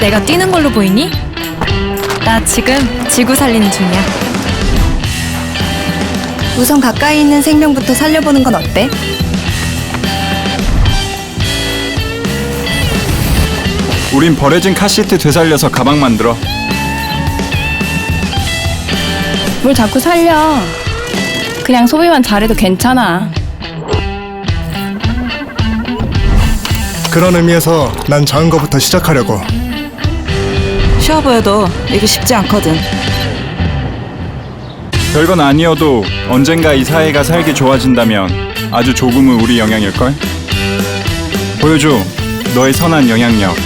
내가 뛰는 걸로 보이니? 나 지금 지구 살리는 중이야. 우선 가까이 있는 생명부터 살려보는 건 어때? 우린 버려진 카시트 되살려서 가방 만들어. 뭘 자꾸 살려. 그냥 소비만 잘해도 괜찮아. 그런 의미에서 난 작은 거부터 시작하려고. 쉬워 보여도 이게 쉽지 않거든. 별건 아니어도 언젠가 이 사회가 살기 좋아진다면 아주 조금은 우리 영향일걸? 보여줘 너의 선한 영향력